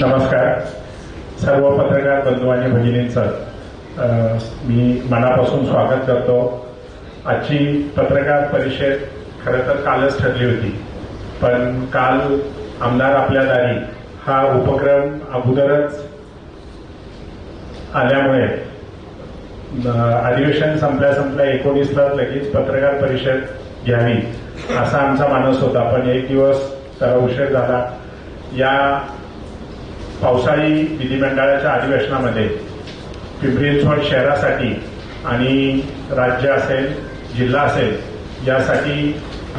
नमस्कार. सर्व पत्रकार बंधू आणि भगिनींचं मी मनापासून स्वागत करतो. आजची पत्रकार परिषद खरं तर कालच ठरली होती पण काल आमदार आपल्या दारी हा उपक्रम अगोदरच आल्यामुळे अधिवेशन संपल्या संपल्या एकोणीसला लगेच पत्रकार परिषद घ्यावी असा आमचा मानस होता. पण एक दिवस त्याला उशीर झाला. या पावसाळी विधिमंडळाच्या अधिवेशनामध्ये पिंपरी चिंचवड शहरासाठी आणि राज्य असेल जिल्हा असेल यासाठी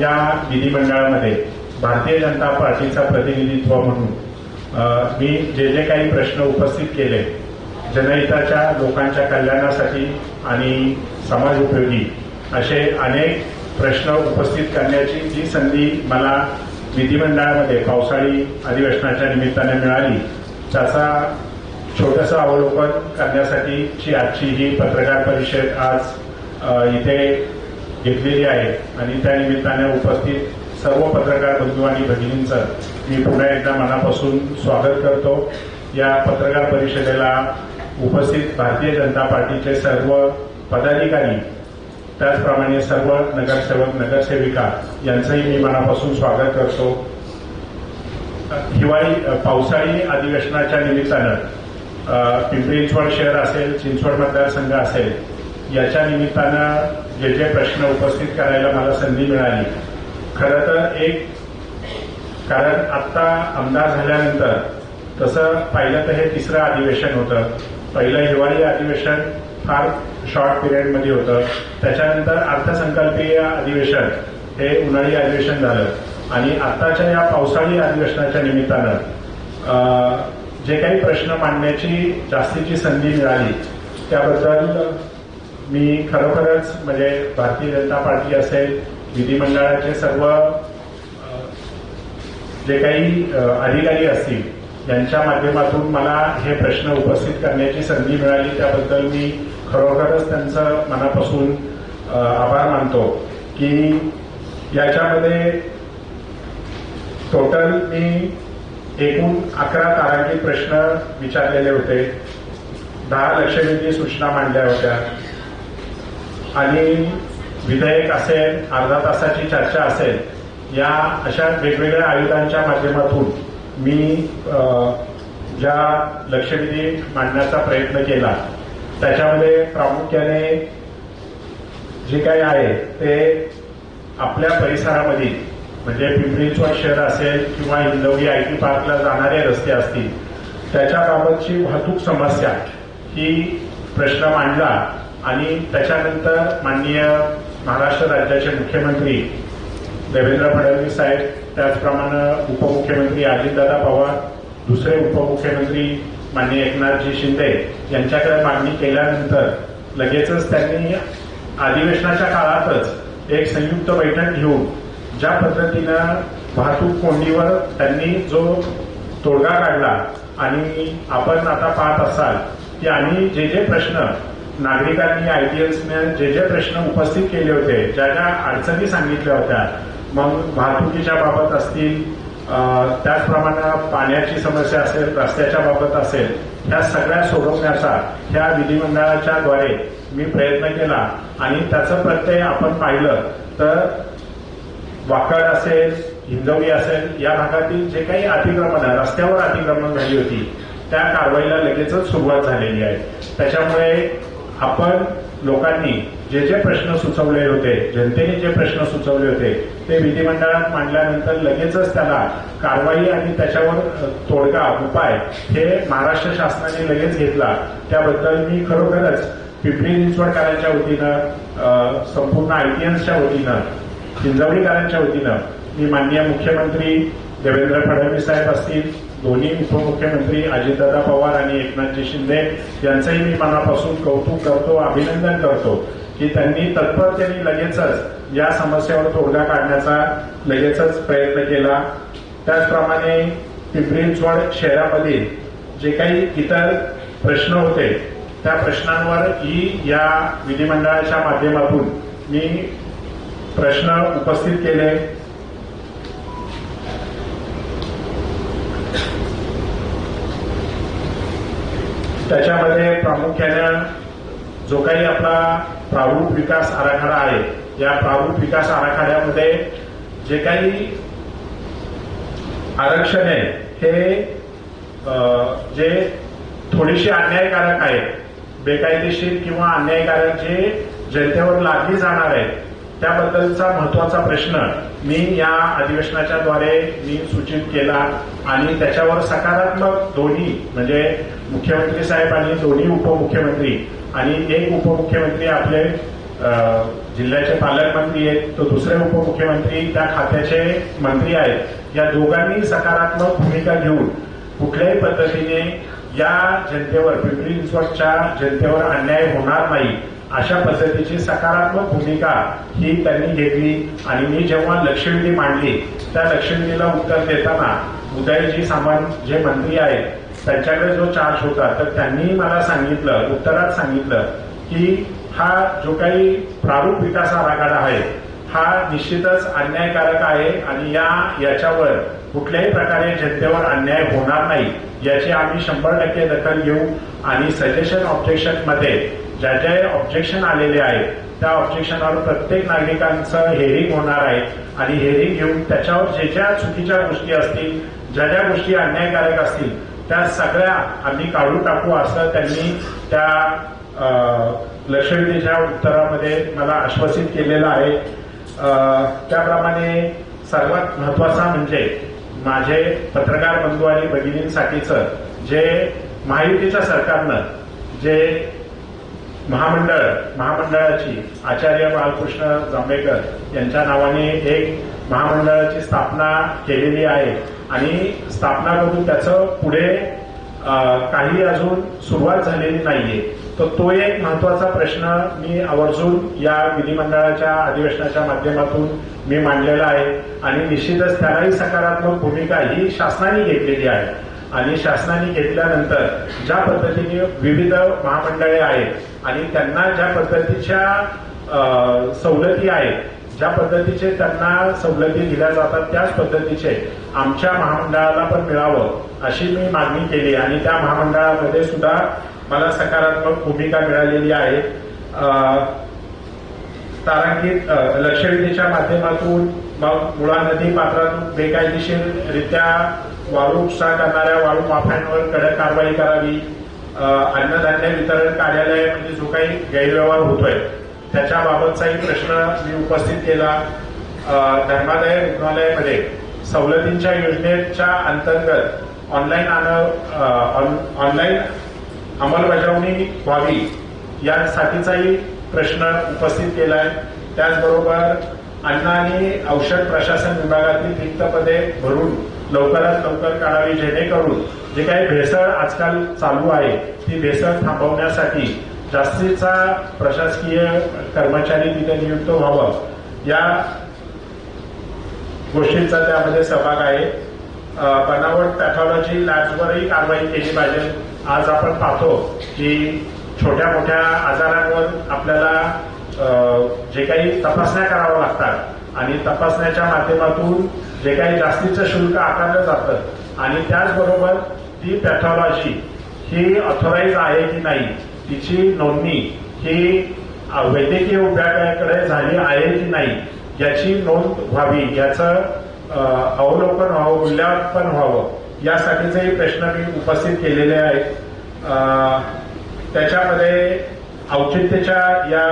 या विधिमंडळामध्ये भारतीय जनता पार्टीचा प्रतिनिधित्व म्हणून मी जे जे काही प्रश्न उपस्थित केले जनहिताच्या लोकांच्या कल्याणासाठी आणि समाज उपयोगी असे अनेक प्रश्न उपस्थित करण्याची जी संधी मला विधिमंडळामध्ये पावसाळी अधिवेशनाच्या निमित्ताने मिळाली त्याचा छोटंसं अवलोकन करण्यासाठीची आजची ही पत्रकार परिषद आज इथे घेतलेली आहे. आणि त्या निमित्ताने उपस्थित सर्व पत्रकार बंधू आणि भगिनींचं मी पुन्हा एकदा मनापासून स्वागत करतो. या पत्रकार परिषदेला उपस्थित भारतीय जनता पार्टीचे सर्व पदाधिकारी त्याचप्रमाणे सर्व नगरसेवक नगरसेविका यांचंही मी मनापासून स्वागत करतो. हिवाळी पावसाळी अधिवेशनाच्या निमित्तानं पिंपरी चिंचवड शहर असेल चिंचवड मतदारसंघ असेल याच्या निमित्तानं जे जे प्रश्न उपस्थित करायला मला संधी मिळाली. खरं तर एक कारण आत्ता आमदार झाल्यानंतर तसं पाहिलं तर हे तिसरं अधिवेशन होतं. पहिलं हिवाळी अधिवेशन फार शॉर्ट पिरियडमध्ये होतं. त्याच्यानंतर अर्थसंकल्पीय अधिवेशन हे उन्हाळी अधिवेशन झालं. आणि आत्ताच्या या पावसाळी अधिवेशनाच्या निमित्तानं जे काही प्रश्न मांडण्याची जास्तीची संधी मिळाली त्याबद्दल मी खरोखरच म्हणजे भारतीय जनता पार्टी असेल विधिमंडळाचे सर्व जे काही अधिकारी असतील यांच्या माध्यमातून मला हे प्रश्न उपस्थित करण्याची संधी मिळाली. त्याबद्दल मी खरोखरच त्यांचं मनापासून आभार मानतो की याच्यामध्ये टोटल मी एकूण अकरा तारांकित प्रश्न विचारलेले होते. दहा लक्षवेधी सूचना मांडल्या होत्या. आणि विधेयक असेल अर्धा तासाची चर्चा असेल या अशा वेगवेगळ्या आयुधांच्या माध्यमातून मी ज्या लक्षवेधी मांडण्याचा प्रयत्न केला त्याच्यामध्ये प्रामुख्याने जे काही आहे ते आपल्या परिसरामध्ये म्हणजे पिंपरी शहर असेल किंवा इंदौरी आय टी पार्कला जाणारे रस्ते असतील त्याच्याबाबतची वाहतूक समस्या ही प्रश्न मांडला आणि त्याच्यानंतर माननीय महाराष्ट्र राज्याचे मुख्यमंत्री देवेंद्र फडणवीस साहेब त्याचप्रमाणे उपमुख्यमंत्री अजितदादा पवार दुसरे उपमुख्यमंत्री माननीय एकनाथजी शिंदे यांच्याकडे मागणी केल्यानंतर लगेचच त्यांनी अधिवेशनाच्या काळातच एक संयुक्त बैठक घेऊन ज्या पद्धतीनं वाहतूक कोंडीवर त्यांनी जो तोडगा काढला आणि आपण आता पाहत असाल की आम्ही जे जे प्रश्न नागरिकांनी आयटीएल्सने जे जे प्रश्न उपस्थित केले होते ज्या ज्या अडचणी सांगितल्या होत्या मग वाहतुकीच्या बाबत असतील त्याचप्रमाणे पाण्याची समस्या असेल रस्त्याच्या बाबत असेल ह्या सगळ्या सोडवण्याचा ह्या विधिमंडळाच्या द्वारे मी प्रयत्न केला आणि त्याचं प्रत्यय आपण पाहिलं तर वाकड असेल हिंजवडी असेल या भागातील जे काही अतिक्रमण आहे रस्त्यावर अतिक्रमण झाली होती त्या कारवाईला लगेचच सुरुवात झालेली आहे. त्याच्यामुळे आपण लोकांनी जे जे प्रश्न सुचवले होते जनतेने जे प्रश्न सुचवले होते ते विधिमंडळात मांडल्यानंतर लगेचच त्याला कारवाई आणि त्याच्यावर तोडगा उपाय हे महाराष्ट्र शासनाने लगेच घेतला. त्याबद्दल मी खरोखरच पिंपरी चिंचवडकरांच्या वतीनं संपूर्ण आयटीएन्सच्या वतीनं हिंजवडीकरांच्या वतीनं मी माननीय मुख्यमंत्री देवेंद्र फडणवीस साहेब असतील दोन्ही उपमुख्यमंत्री अजितदादा पवार आणि एकनाथजी शिंदे यांचंही मी मनापासून कौतुक करतो अभिनंदन करतो की त्यांनी तत्परतेने लगेचच या समस्येवर तोडगा काढण्याचा लगेचच प्रयत्न केला. त्याचप्रमाणे पिंपरी चिंचवड जे काही इतर प्रश्न होते त्या प्रश्नांवरही या विधिमंडळाच्या माध्यमातून मी प्रश्न उपस्थित केले. त्याच्यामध्ये प्रामुख्याने जो काही आपला प्रारूप विकास आराखडा आहे या प्रारूप विकास आराखड्यामध्ये जे काही आरक्षण आहे हे जे थोडीशी अन्यायकारक आहे बेकायदेशीर किंवा अन्यायकारक जे जनतेवर लादली जाणार आहे त्याबद्दलचा महत्त्वाचा प्रश्न मी या अधिवेशनाच्या द्वारे मी सूचित केला आणि त्याच्यावर सकारात्मक दोन्ही म्हणजे मुख्यमंत्री साहेब आणि दोन्ही उपमुख्यमंत्री आणि एक उपमुख्यमंत्री आपले जिल्ह्याचे पालकमंत्री आहेत तर दुसरे उपमुख्यमंत्री त्या खात्याचे मंत्री आहेत. या दोघांनी सकारात्मक भूमिका घेऊन कुठल्याही पद्धतीने या जनतेवर पिंपरी चिंचवडच्या जनतेवर अन्याय होणार नाही. अशा पद्धतीची सकारात्मक भूमिका ही त्यांनी घेतली आणि मी जेव्हा लक्षवेधी मांडली त्या लक्षवेधीला उत्तर देताना उदयजी सामंत जे मंत्री आहेत त्यांच्याकडे जो चार्ज होता तर त्यांनी मला सांगितलं उत्तरात सांगितलं की हा जो काही प्रारूप विकास आराखडा आहे हा निश्चितच अन्यायकारक आहे आणि या याच्यावर कुठल्याही प्रकारे जनतेवर अन्याय होणार नाही याची आम्ही शंभर टक्के दखल घेऊ आणि सजेशन ऑब्जेक्शनमध्ये ज्या ज्या ऑब्जेक्शन आलेले आहेत त्या ऑब्जेक्शनवर प्रत्येक नागरिकांचं हेरिंग होणार आहे. आणि हेरिंग घेऊन त्याच्यावर जे ज्या चुकीच्या गोष्टी असतील ज्या ज्या गोष्टी अन्यायकारक असतील त्या सगळ्या आम्ही काढून टाकू असं त्यांनी त्या लक्षवेधीच्या उत्तरामध्ये मला आश्वासित केलेलं आहे. त्याप्रमाणे सर्वात महत्त्वाचा म्हणजे माझे पत्रकार बंधू आणि भगिनींसाठीचं जे महायुतीच्या सरकारनं जे महामंडळ महामंडळाची आचार्य बाळकृष्ण जांभेकर यांच्या नावाने एक महामंडळाची स्थापना केलेली आहे. आणि स्थापना करून त्याचं पुढे काही अजून सुरुवात झालेली नाहीये. तर तो एक महत्त्वाचा प्रश्न मी आवर्जून या विधिमंडळाच्या अधिवेशनाच्या माध्यमातून मी मांडलेला आहे. आणि निश्चितच त्यालाही सकारात्मक भूमिका ही शासनाने घेतलेली आहे. आणि शासनाने घेतल्यानंतर ज्या पद्धतीने विविध महामंडळे आहेत आणि त्यांना ज्या पद्धतीच्या सवलती आहेत ज्या पद्धतीचे त्यांना सवलती दिल्या जातात त्याच पद्धतीचे आमच्या महामंडळाला पण मिळावं अशी मी मागणी केली. आणि त्या महामंडळामध्ये सुद्धा मला सकारात्मक भूमिका मिळालेली आहे. तारांकित लक्षवेधीच्या माध्यमातून मग मुळा नदी पात्रातून बेकायदेशीररित्या वाळू उपसा करणाऱ्या वाळू माफ्यांवर कडक कारवाई करावी. अन्नधान्य वितरण कार्यालयामध्ये जो काही गैरव्यवहार होतोय त्याच्याबाबतचाही प्रश्न मी उपस्थित केला. धर्मादाय रुग्णालयामध्ये सवलतींच्या योजनेच्या अंतर्गत ऑनलाईन ऑनलाईन अंमलबजावणी व्हावी यासाठीचाही प्रश्न उपस्थित केला आहे त्याचबरोबर अन्न आणि औषध प्रशासन विभागातील रिक्त पदे भरून लवकरात लवकर काढावी जेणेकरून जे काही भेसळ आजकाल चालू आहे ती भेसळ थांबवण्यासाठी जास्तीचा प्रशासकीय कर्मचारी तिथे नियुक्त व्हावं. या गोष्टींचा त्यामध्ये सहभाग आहे. बनावट पॅथॉलॉजी लॅबवरही कारवाई केली पाहिजे. आज आपण पाहतो की छोट्या मोठ्या आजारांवर आपल्याला जे काही तपासण्या कराव्या लागतात आणि तपासण्याच्या माध्यमातून जे काही जास्तीचं शुल्क आकारलं जातं आणि त्याचबरोबर ती पॅथॉलॉजी ही ऑथोराईज आहे की नाही तिची नोंदणी ही वैद्यकीय विभागाकडे झाली आहे की नाही याची नोंद व्हावी याचं अवलोकन व्हावं मूल्यांकन व्हावं यासाठीचेही प्रश्न मी उपस्थित केलेले आहेत. त्याच्यामध्ये औचित्यच्या या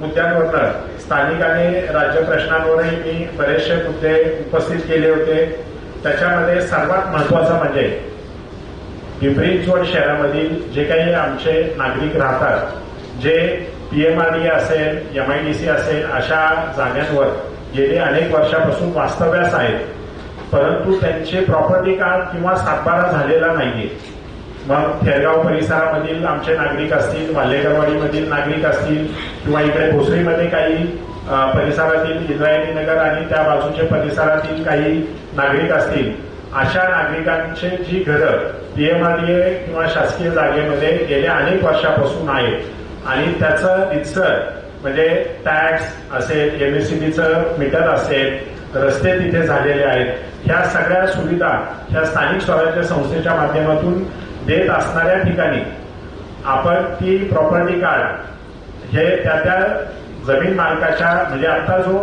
मुद्द्यांवरनं स्थानिक आणि राज्य प्रश्नांवरही मी बरेचसे मुद्दे उपस्थित केले होते. त्याच्यामध्ये सर्वात महत्वाचं म्हणजे पिंपरी चिंचवड शहरामधील जे काही आमचे नागरिक राहतात जे पीएमआरडीए असेल एमआयडीसी असेल अशा जागांवर गेले अनेक वर्षापासून वास्तव्यास आहेत. परंतु त्यांचे प्रॉपर्टी कार्ड किंवा सातबारा झालेला नाहीये. मग खेरगाव परिसरामधील आमचे नागरिक असतील वाल्हेकरवाडीमधील नागरिक असतील किंवा इकडे भोसरीमध्ये काही परिसरातील इंद्रायणी नगर आणि त्या बाजूच्या परिसरातील काही नागरिक असतील अशा नागरिकांचे जी घरं पीएमआरडीए किंवा शासकीय जागेमध्ये गेल्या अनेक वर्षापासून आहेत. आणि त्याचं रितसर म्हणजे टॅक्स असेल एमएससीबीचं मीटर असेल रस्ते तिथे झालेले आहेत. ह्या सगळ्या सुविधा ह्या स्थानिक स्वराज्य संस्थेच्या माध्यमातून देत असणाऱ्या ठिकाणी आपण ती प्रॉपर्टी कार्ड हे त्या त्या जमीन मालकाच्या म्हणजे आता जो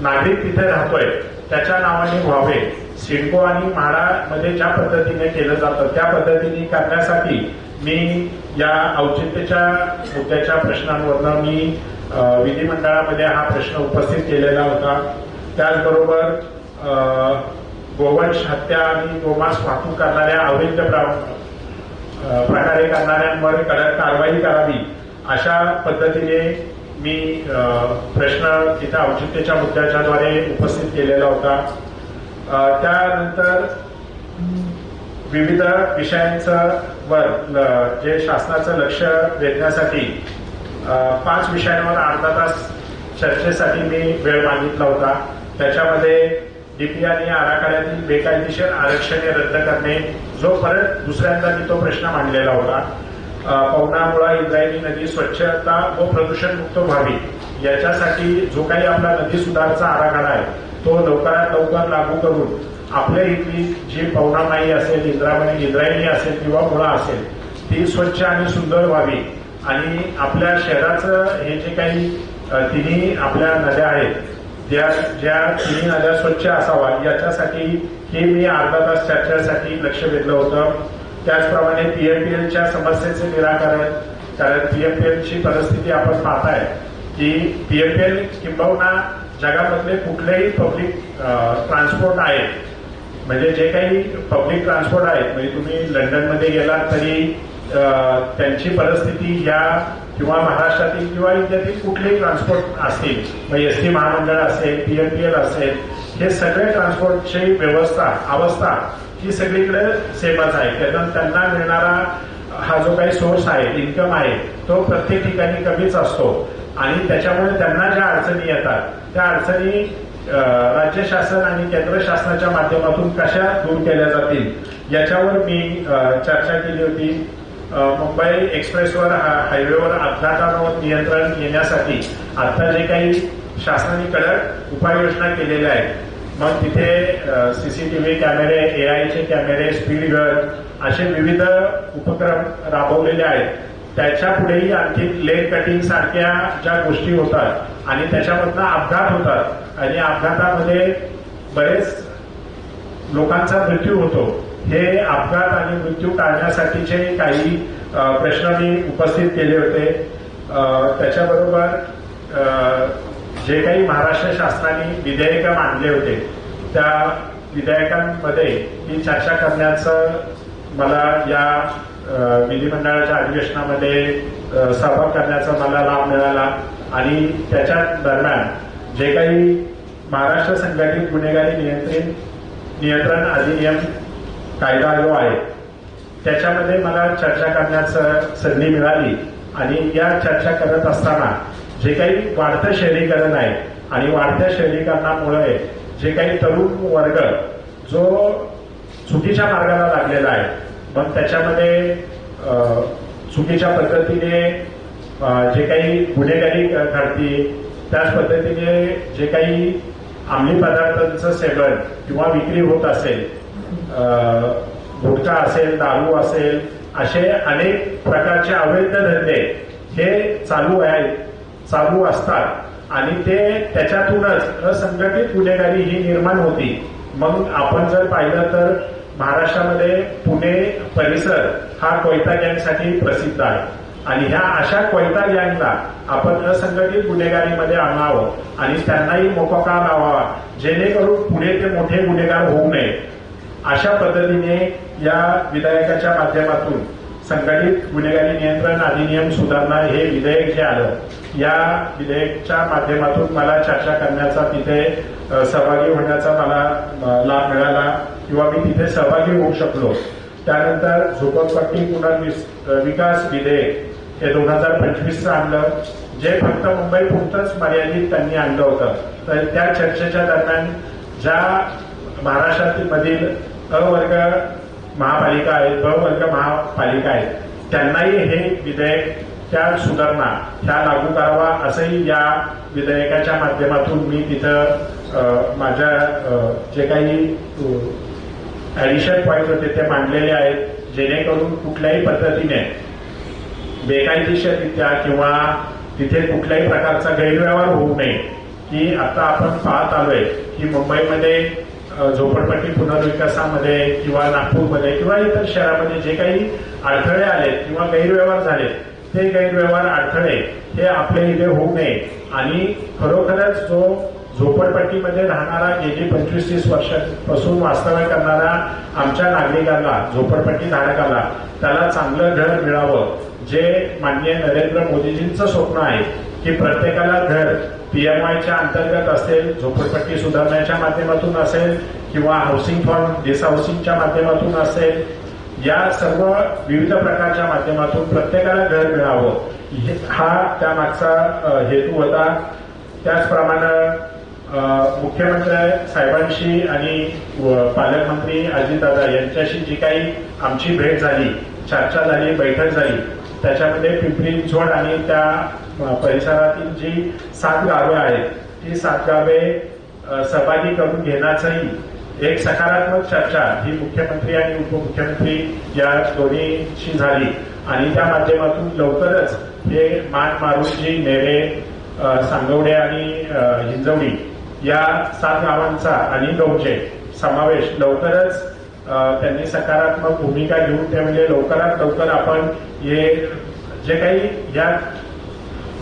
नागरिक तिथे राहतोय त्याच्या नावाने व्हावे. सिडको आणि म्हाडामध्ये ज्या पद्धतीने केलं जातं त्या पद्धतीने करण्यासाठी मी या औचित्याच्या मुद्द्याच्या प्रश्नांवरनं मी विधिमंडळामध्ये हा प्रश्न उपस्थित केलेला होता. त्याचबरोबर अं, गोवंश हत्या आणि गोमांस वाहतूक करणाऱ्या अवैध प्रकारे करणाऱ्यांवर कडक कारवाई करावी अशा पद्धतीने मी प्रश्न तिथे औचित्याच्या मुद्द्याच्याद्वारे उपस्थित केलेला होता. त्यानंतर विविध विषयांचं वर जे शासनाचं लक्ष वेधण्यासाठी पाच विषयांवर अर्धा तास चर्चेसाठी मी वेळ मागितला होता. त्याच्यामध्ये डीपीआरने आराखड्यातील बेकायदेशीर आरक्षणे रद्द करणे जो परत दुसऱ्यांदा मी तो प्रश्न मांडलेला होता. पवनामुळा इंद्रायणी नदी स्वच्छता व प्रदूषण मुक्त व्हावी याच्यासाठी जो काही आपला नदी सुधारचा आराखडा आहे तो लवकरात लवकर लागू करून आपल्या इथली जी पवनामाई असेल इंद्रामणी इंद्रायणी असेल किंवा मुळा असेल ती स्वच्छ आणि सुंदर व्हावी. आणि आपल्या शहराचं हे जे काही तिन्ही आपल्या नद्या आहेत ज्या ज्या तिन्ही नद्या स्वच्छ असावा याच्यासाठी हे मी अर्धा तास चर्चेसाठी लक्ष वेधलं होतं. त्याचप्रमाणे पीएमपीएलच्या समस्येचे निराकरण कारण पीएमपीएलची परिस्थिती आपण पाहताय की पीएमपीएल किंबहुना जगामधले कुठलेही पब्लिक ट्रान्सपोर्ट आहेत. म्हणजे जे काही पब्लिक ट्रान्सपोर्ट आहेत म्हणजे तुम्ही लंडनमध्ये गेलात तरी त्यांची परिस्थिती या किंवा महाराष्ट्रातील किंवा इत्यादी कुठलेही ट्रान्सपोर्ट असतील मग एस टी महामंडळ असेल पीएमपीएल असेल हे सगळे ट्रान्सपोर्टची व्यवस्था अवस्था ही सगळीकडे सेमच आहे. कारण त्यांना मिळणारा हा जो काही सोर्स आहे इन्कम आहे तो प्रत्येक ठिकाणी कमीच असतो. आणि त्याच्यामुळे त्यांना ज्या अडचणी येतात त्या अडचणी राज्य शासन आणि केंद्र शासनाच्या माध्यमातून कशा दूर केल्या जातील याच्यावर मी चर्चा केली होती. मुंबई एक्सप्रेसवर हायवेवर अपघातांवर नियंत्रण येण्यासाठी आता जे काही शासनाने कडक उपाययोजना केलेल्या आहेत मग तिथे सीसीटीव्ही कॅमेरे एआयचे कॅमेरे स्पीड गन असे विविध उपक्रम राबवलेले आहेत. त्याच्या पुढेही आणखी लेन कटिंग सारख्या ज्या गोष्टी होतात आणि त्याच्यामधनं अपघात होतात आणि अपघातामध्ये बरेच लोकांचा मृत्यू होतो. हे अपघात आणि मृत्यू टाळण्यासाठीचे काही प्रश्न मी उपस्थित केले होते. त्याच्याबरोबर जे काही महाराष्ट्र शासनाने विधेयक मांडले होते त्या विधेयकांमध्ये ही चर्चा करण्याचं मला या विधिमंडळाच्या अधिवेशनामध्ये सहभाग करण्याचा मला लाभ मिळाला आणि त्याच्या दरम्यान जे काही महाराष्ट्र संघटित गुन्हेगारी नियंत्रित नियंत्रण अधिनियम कायदा जो आहे त्याच्यामध्ये मला चर्चा करण्याचं संधी मिळाली. आणि या चर्चा करत असताना जे काही वाढतं शहरीकरण आहे आणि वाढत्या शहरीकरणामुळे जे काही तरुण वर्ग जो चुकीच्या मार्गाला लागलेला आहे मग त्याच्यामध्ये चुकीच्या पद्धतीने जे काही गुन्हेगारी घडते त्याच पद्धतीने जे काही अंमली पदार्थांचं सेवन किंवा विक्री होत असेल गुटखा असेल दारू असेल असे अनेक प्रकारचे अवैध धंदे हे चालू आहेत चालू असतात. आणि ते त्याच्यातूनच असंघटित गुन्हेगारी ही निर्माण होती. मग आपण जर पाहिलं तर महाराष्ट्रामध्ये पुणे परिसर हा कोयता गँगसाठी प्रसिद्ध आहे. आणि ह्या अशा कोयता गँगला आपण असंघटित गुन्हेगारीमध्ये आणावं आणि त्यांनाही मोकोका लावावा. जेणेकरून पुढे ते मोठे गुन्हेगार होऊ नये. अशा पद्धतीने या विधेयकाच्या माध्यमातून संघटित गुन्हेगारी नियंत्रण अधिनियम सुधारणा हे विधेयक जे आलं या विधेयकच्या माध्यमातून मला चर्चा करण्याचा तिथे सहभागी होण्याचा मला लाभ मिळाला किंवा मी तिथे सहभागी होऊ शकलो. त्यानंतर झोपडपट्टी पुनर्विकास विधेयक हे दोन हजार पंचवीसचं आणलं जे फक्त मुंबई पुरतंच मर्यादित त्यांनी आणलं होतं. तर त्या चर्चेच्या दरम्यान ज्या महाराष्ट्रातील मधील अ वर्ग महापालिका आहेत बवर्ग वर्ग महापालिका आहेत. त्यांनाही हे विधेयक त्या सुधारणा ह्या लागू करावा असंही या विधेयकाच्या माध्यमातून मी तिथं माझ्या जे काही अ, ऍडिशन पॉईंट होते ते मांडलेले आहेत जेणेकरून कुठल्याही पद्धतीने बेकायदेशीररित्या किंवा तिथे कुठल्याही प्रकारचा गैरव्यवहार होऊ नये की आता आपण पाहत आलोय की मुंबईमध्ये झोपडपट्टी पुनर्विकासामध्ये किंवा नागपूरमध्ये किंवा इतर शहरामध्ये जे काही अडथळे आलेत किंवा गैरव्यवहार झाले ते गैरव्यवहार अडथळे हे आपल्या इथे होऊ नये. आणि खरोखरच जो झोपडपट्टीमध्ये राहणारा गेली पंचवीस तीस वर्षापासून वास्तव्य करणारा आमच्या नागरिकाला झोपडपट्टी धारकाला त्याला चांगलं घर मिळावं जे माननीय नरेंद्र मोदीजींचं स्वप्न आहे की प्रत्येकाला घर पीएमआयच्या अंतर्गत असेल झोपडपट्टी सुधारण्याच्या माध्यमातून असेल किंवा हाऊसिंग फॉर डिस हाऊसिंगच्या माध्यमातून असेल या सर्व विविध प्रकारच्या माध्यमातून प्रत्येकाला घर मिळावं. हा त्यामागचा हेतू होता. त्याचप्रमाणे मुख्यमंत्री साहेबांशी आणि व पालकमंत्री अजितदादा यांच्याशी जी काही आमची भेट झाली चर्चा झाली बैठक झाली त्याच्यामध्ये पिंपरी झोड आणि त्या परिसरातील जी सात गावे आहेत ती सात गावे सहभागी करून घेण्याचंही एक सकारात्मक चर्चा ही मुख्यमंत्री आणि उपमुख्यमंत्री या दोन्हीशी झाली. आणि त्या माध्यमातून लवकरच हे मान मारुजी नेरे अ, सांगवडे आणि हिंजवडी या सात गावांचा आणि गौचे समावेश लवकरच त्यांनी सकारात्मक भूमिका घेऊन ते म्हणजे लवकरात लवकर आपण हे जे काही या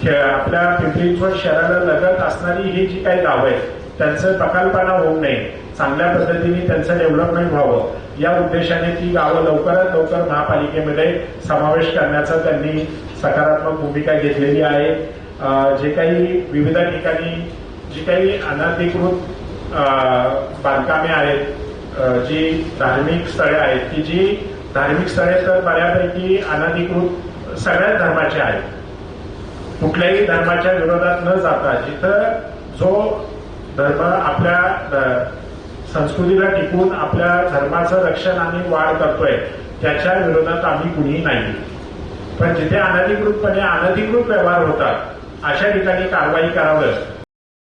आपल्या पिंपरी चिंचवड शहराला लगत असणारी ही जी काही गावं आहेत त्यांचं प्रकल्पना होऊ नये. चांगल्या पद्धतीने त्यांचं डेव्हलपमेंट व्हावं. या उद्देशाने ती गावं लवकरात लवकर महापालिकेमध्ये समावेश करण्याचा त्यांनी सकारात्मक भूमिका घेतलेली आहे. जे काही विविध ठिकाणी जी काही अनधिकृत बांधकामे आहेत जी धार्मिक स्थळे आहेत की जी धार्मिक स्थळे तर बऱ्यापैकी अनधिकृत सगळ्याच धर्माची आहेत. कुठल्याही धर्माच्या विरोधात न जाता जिथं जो धर्म आपल्या संस्कृतीला टिकून आपल्या धर्माचं रक्षण आणि वाढ करतोय त्याच्या विरोधात आम्ही कुणीही नाही. पण जिथे अनधिकृतपणे अनधिकृत व्यवहार होतात अशा ठिकाणी कारवाई करावं.